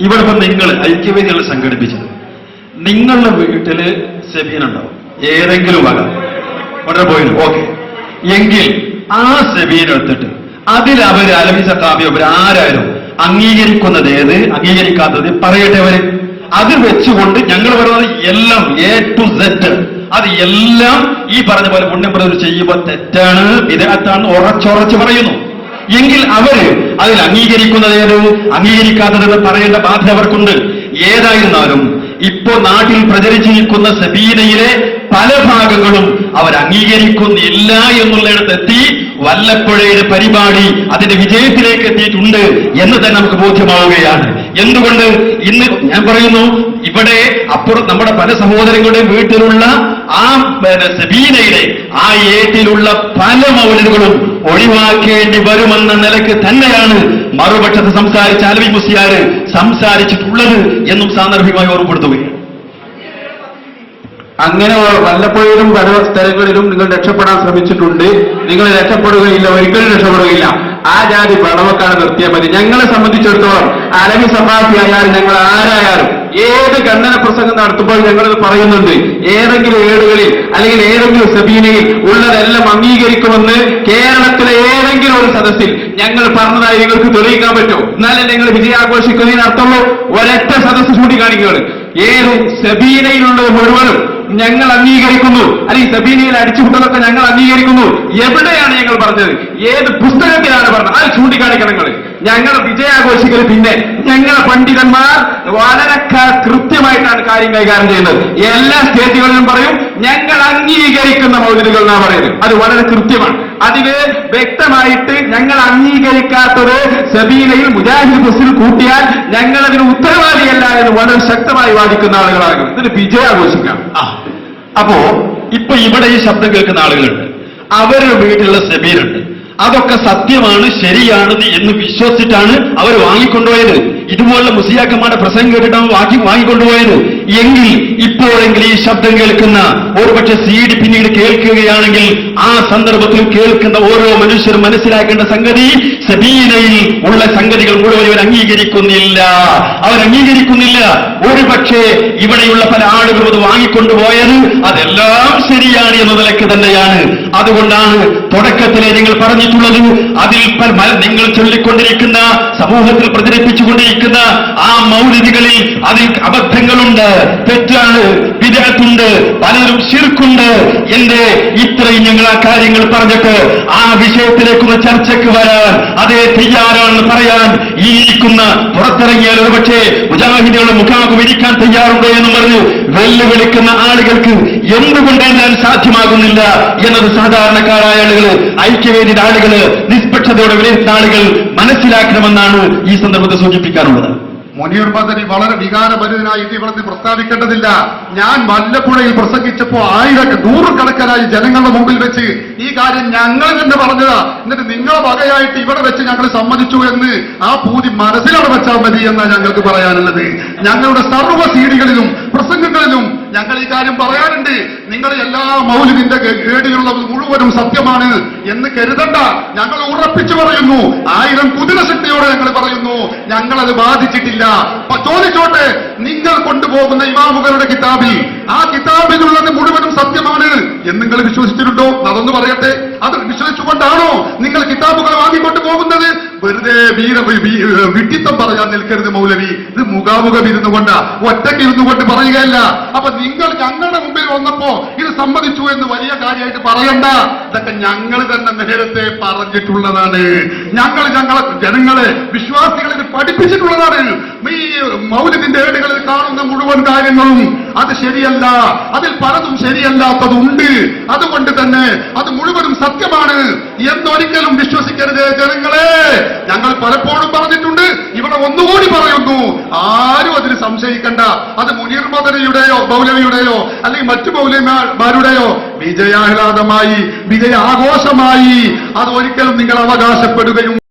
ഇവിടെ നിങ്ങൾ ഐക്യവേദികൾ സംഘടിപ്പിച്ചത്. നിങ്ങളുടെ വീട്ടിൽ സെബീനുണ്ടാവും. ഏതെങ്കിലും വക. വളരെ പോയി ഓക്കെ. എങ്കിൽ ആ സെബീൻ എടുത്തിട്ട് അതിൽ അവർ അലവിസ കാവ്യം അവർ ആരായാലും അംഗീകരിക്കുന്നത് ഏത്? അംഗീകരിക്കാത്തത് പറയട്ടെ അവർ. അത് വെച്ചുകൊണ്ട് ഞങ്ങൾ പറയുന്നത് എല്ലാം എ ടു സെറ്റ് അത് എല്ലാം ഈ പറഞ്ഞ പോലെ പുണ്യപ്രവർ ചെയ്യുമ്പോൾ തെറ്റാണ് വിദഗ്ധാണ് ഉറച്ചുറച്ച് പറയുന്നു. എങ്കിൽ അവർ അതിൽ അംഗീകരിക്കുന്നത് ഏത്? അംഗീകരിക്കാത്തതെന്ന് പറയേണ്ട ബാധ്യത അവർക്കുണ്ട്. ഏതായിരുന്നാലും ഇപ്പോ നാട്ടിൽ പ്രചരിച്ചിരിക്കുന്ന സബീനയിലെ പല ഭാഗങ്ങളും അവർ അംഗീകരിക്കുന്നില്ല എന്നുള്ളിടത്തെത്തി വല്ലപ്പുഴയുടെ പരിപാടി അതിന്റെ വിജയത്തിലേക്ക് എത്തിയിട്ടുണ്ട് എന്ന് തന്നെ നമുക്ക് ബോധ്യമാവുകയാണ്. എന്തുകൊണ്ട് ഇന്ന് ഞാൻ പറയുന്നു ഇവിടെ അപ്പുറം നമ്മുടെ പല സഹോദരങ്ങളുടെയും വീട്ടിലുള്ള ആ സബീനയിലെ ആ ഏറ്റിലുള്ള പല മൗലികളും ഒഴിവാക്കേണ്ടി വരുമെന്ന നിലയ്ക്ക് തന്നെയാണ് മറുപക്ഷത്ത് സംസാരിച്ച അലവി മുസ്ലിയാര് സംസാരിച്ചിട്ടുള്ളത് എന്നും സാന്ദർഭികമായി ഓർമ്മപ്പെടുത്തുകയാണ്. അങ്ങനെ വല്ലപ്പോഴും പല സ്ഥലങ്ങളിലും നിങ്ങൾ രക്ഷപ്പെടാൻ ശ്രമിച്ചിട്ടുണ്ട്. നിങ്ങൾ രക്ഷപ്പെടുകയില്ല ഒരിക്കലും രക്ഷപ്പെടുകയില്ല. ആ ജാതി പടവക്കാണ് നിർത്തിയാൽ മതി. ഞങ്ങളെ സംബന്ധിച്ചിടത്തോളം അലവി സഭാഫി ആയാലും ഞങ്ങൾ ആരായാലും ഏത് ഖണ്ഡന പ്രസംഗം നടത്തുമ്പോൾ ഞങ്ങളത് പറയുന്നുണ്ട്. ഏതെങ്കിലും ഏടുകളിൽ അല്ലെങ്കിൽ ഏതെങ്കിലും സബീനയിൽ ഉള്ളതെല്ലാം അംഗീകരിക്കുമെന്ന് കേരളത്തിലെ ഏതെങ്കിലും ഒരു സദസ്സിൽ ഞങ്ങൾ പറഞ്ഞതായി നിങ്ങൾക്ക് തെളിയിക്കാൻ പറ്റുമോ എന്നാലേ നിങ്ങൾ വിജയാഘോഷിക്കുന്നതിന് അർത്ഥമുള്ളൂ ഒരൊറ്റ സദസ്സ് ചൂണ്ടിക്കാണിക്കുകയാണ്. ഏത് സബീനയിലുള്ളത് മുഴുവനും ഞങ്ങൾ അംഗീകരിക്കുന്നു. അല്ലെങ്കിൽ സബീനയിൽ അടിച്ചുവിട്ടതൊക്കെ ഞങ്ങൾ അംഗീകരിക്കുന്നു. എവിടെയാണ് ഞങ്ങൾ പറഞ്ഞത്? ഏത് പുസ്തകത്തിലാണ് പറഞ്ഞത്? അത് ചൂണ്ടിക്കാണിക്കണം നിങ്ങൾ ഞങ്ങൾ വിജയാഘോഷിക്കൽ പിന്നെ ഞങ്ങളെ പണ്ഡിതന്മാർ വളരെ കൃത്യമായിട്ടാണ് കാര്യം കൈകാര്യം ചെയ്യുന്നത്. എല്ലാ സ്റ്റേറ്റുകളിലും പറയും ഞങ്ങൾ അംഗീകരിക്കുന്ന മൗലികൾ എന്നാണ് പറയുന്നത്. അത് വളരെ കൃത്യമാണ്. അതിൽ വ്യക്തമായിട്ട് ഞങ്ങൾ അംഗീകരിക്കാത്തത് സബീനയിൽ മുജാഹിദ് ബസ്സിൽ കൂട്ടിയാൽ ഞങ്ങൾ അതിന് ഉത്തരവാദിയല്ല എന്ന് വളരെ ശക്തമായി വാദിക്കുന്ന ആളുകളാകും ഇതിന് വിജയാഘോഷിക്കാം അപ്പോ ഇപ്പൊ ഇവിടെ ഈ ശബ്ദം കേൾക്കുന്ന ആളുകളുണ്ട്. അവരുടെ വീട്ടിലുള്ള സബീലുണ്ട്. അതൊക്കെ സത്യമാണ് ശരിയാണ് എന്ന് വിശ്വസിച്ചിട്ടാണ് അവർ വാങ്ങിക്കൊണ്ടുപോയത്. ഇതുപോലുള്ള മുസിയാക്കന്മാരുടെ പ്രസംഗം കേട്ടിട്ടാണ് വാങ്ങി വാങ്ങിക്കൊണ്ടുപോയത്. എങ്കിൽ ഇപ്പോഴെങ്കിലും ഈ ശബ്ദം കേൾക്കുന്ന ഒരുപക്ഷെ സീഡ് പിന്നീട് കേൾക്കുകയാണെങ്കിൽ ആ സന്ദർഭത്തിൽ കേൾക്കുന്ന ഓരോ മനുഷ്യരും മനസ്സിലാക്കേണ്ട സംഗതി സബീനയിൽ ഉള്ള സംഗതികൾ മുഴുവൻ ഇവർ അംഗീകരിക്കുന്നില്ല. അവർ അംഗീകരിക്കുന്നില്ല. ഒരുപക്ഷെ ഇവിടെയുള്ള പല ആളുകളും അത് വാങ്ങിക്കൊണ്ടുപോയത് അതെല്ലാം ശരിയാണ് എന്ന നിലയ്ക്ക് തന്നെയാണ്. അതുകൊണ്ടാണ് തുടക്കത്തിലെ നിങ്ങൾ പറഞ്ഞിട്ടുള്ളത് അതിൽ നിങ്ങൾ ചൊല്ലിക്കൊണ്ടിരിക്കുന്ന സമൂഹത്തിൽ പ്രചരിപ്പിച്ചുകൊണ്ടിരിക്കുന്ന ആ മൗലികളിൽ അതിൽ അബദ്ധങ്ങളുണ്ട്. തെറ്റാണ് വിദഗ്ധുണ്ട് പലരും ശിർക്കുണ്ട്. എന്റെ ഇത്രയും ഞങ്ങൾ ആ കാര്യങ്ങൾ പറഞ്ഞിട്ട് ആ വിഷയത്തിലേക്കുള്ള ചർച്ചയ്ക്ക് വരാൻ അതേ തയ്യാറാണെന്ന് പറയാൻ ഈ ഇരിക്കുന്ന പുറത്തിറങ്ങിയാൽ മുജാഹിദികളുടെ മുഖാമുഖം ഇരിക്കാൻ തയ്യാറുണ്ടോ എന്ന് പറഞ്ഞ് വെല്ലുവിളിക്കുന്ന ആളുകൾക്ക് എന്തുകൊണ്ട് ഞാൻ സാധ്യമാകുന്നില്ല എന്നത് സാധാരണക്കാരായ ആളുകൾ ഐക്യവേദിയുടെ ആളുകൾ നിഷ്പക്ഷതയോടെ വിലയിരുത്തുന്ന ആളുകൾ മനസ്സിലാക്കണമെന്നാണ് ഈ സന്ദർഭത്തെ സൂചിപ്പിക്കാനുള്ളത് മുനീർ മദനി വളരെ വികാരഭരിതനായി ഇത് ഇവിടെ പ്രസ്താവിക്കേണ്ടതില്ല. ഞാൻ വല്ലപ്പുഴയിൽ പ്രസംഗിച്ചപ്പോ ആയിരക്ക നൂറുകണക്കിനായി ജനങ്ങളുടെ മുമ്പിൽ വെച്ച് ഈ കാര്യം ഞങ്ങൾ തന്നെ പറഞ്ഞതാ. എന്നിട്ട് നിങ്ങളെ വകയായിട്ട് ഇവിടെ വെച്ച് ഞങ്ങൾ സമ്മതിച്ചു എന്ന് ആ പൂതി മനസ്സിലവിടെ വെച്ചാൽ മതി എന്നാണ് ഞങ്ങൾക്ക് പറയാനുള്ളത്. ഞങ്ങളുടെ സർവ സീഡികളിലും പ്രസംഗങ്ങളിലും ഞങ്ങൾ ഈ കാര്യം പറയാറുണ്ട്. നിങ്ങൾ എല്ലാ മൗലിദിന്റെ ഏടിലുള്ളത് മുഴുവനും സത്യമാണ് എന്ന് കരുതണ്ട. ഞങ്ങൾ ഉറപ്പിച്ചു പറയുന്നു. ആയിരം കുതിര ശക്തിയോടെ ഞങ്ങൾ പറയുന്നു. ഞങ്ങളത് ബാധിച്ചിട്ടില്ല. ചോദിച്ചോട്ടെ നിങ്ങൾ കൊണ്ടുപോകുന്ന ഇമാമുകളുടെ കിതാബിൽ ആ സത്യമാണ് എന്ന് നിങ്ങൾ വിശ്വസിച്ചിട്ടുണ്ടോ? അതൊന്ന് പറയട്ടെ. അത് വിശ്വസിച്ചുകൊണ്ടാണോ നിങ്ങൾ കിതാബുകൾ വാങ്ങിക്കൊണ്ട് പോകുന്നത്? വെറുതെ വീര വിട്ടിത്തം പറയാൻ നിൽക്കരുത് മൗലവി. ഇത് മുഖാമുഖം ഇരുന്നു കൊണ്ട് ഒറ്റയ്ക്ക് ഇരുന്നു കൊണ്ട് പറയുകയല്ല. അപ്പൊ നിങ്ങൾ ഞങ്ങളുടെ മുമ്പിൽ വന്നപ്പോ ഇത് സമ്മതിച്ചു എന്ന് വലിയ കാര്യമായിട്ട് പറയണ്ട. ഇതൊക്കെ ഞങ്ങൾ തന്നെ നേരത്തെ പറഞ്ഞിട്ടുള്ളതാണ്. ഞങ്ങൾ ഞങ്ങളെ ജനങ്ങളെ വിശ്വാസികളെ പഠിപ്പിച്ചിട്ടുള്ളതാണ്. ഈ കാണുന്ന മുഴുവൻ കാര്യങ്ങളും അത് ശരിയല്ല. അതിൽ പലതും ശരിയല്ലാത്തതുണ്ട്. അതുകൊണ്ട് തന്നെ അത് മുഴുവനും സത്യമാണ് എന്നൊരിക്കലും വിശ്വസിക്കരുത് ജനങ്ങളെ. ഞങ്ങൾ പലപ്പോഴും പറഞ്ഞിട്ടുണ്ട് ഇവിടെ ഒന്നുകൂടി പറയുന്നു. ആരും അതിന് സംശയിക്കണ്ട. അത് മുനീർ മദനയുടെയോ മൗലവിയുടെയോ അല്ലെങ്കിൽ മറ്റു മൗലവിമാരുടെയോ വിജയാഹ്ലാദമായി വിജയാഘോഷമായി അത് ഒരിക്കലും നിങ്ങൾ അവകാശപ്പെടുകയും